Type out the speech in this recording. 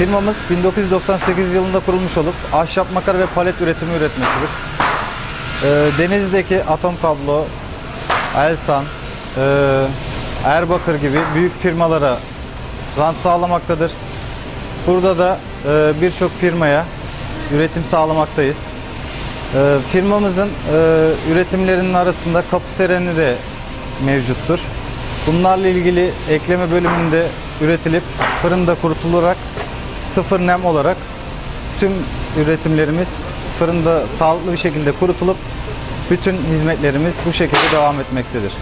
Firmamız 1998 yılında kurulmuş olup ahşap makara ve palet üretimi üretmektedir. Ee, Denizli'deki Atom Kablo, Elsan, e, Erbakır gibi büyük firmalara rant sağlamaktadır. Burada da e, birçok firmaya üretim sağlamaktayız. E, firmamızın e, üretimlerinin arasında kapı sereni de mevcuttur. Bunlarla ilgili ekleme bölümünde üretilip fırında kurutularak sıfır nem olarak tüm üretimlerimiz fırında sağlıklı bir şekilde kurutulup bütün hizmetlerimiz bu şekilde devam etmektedir.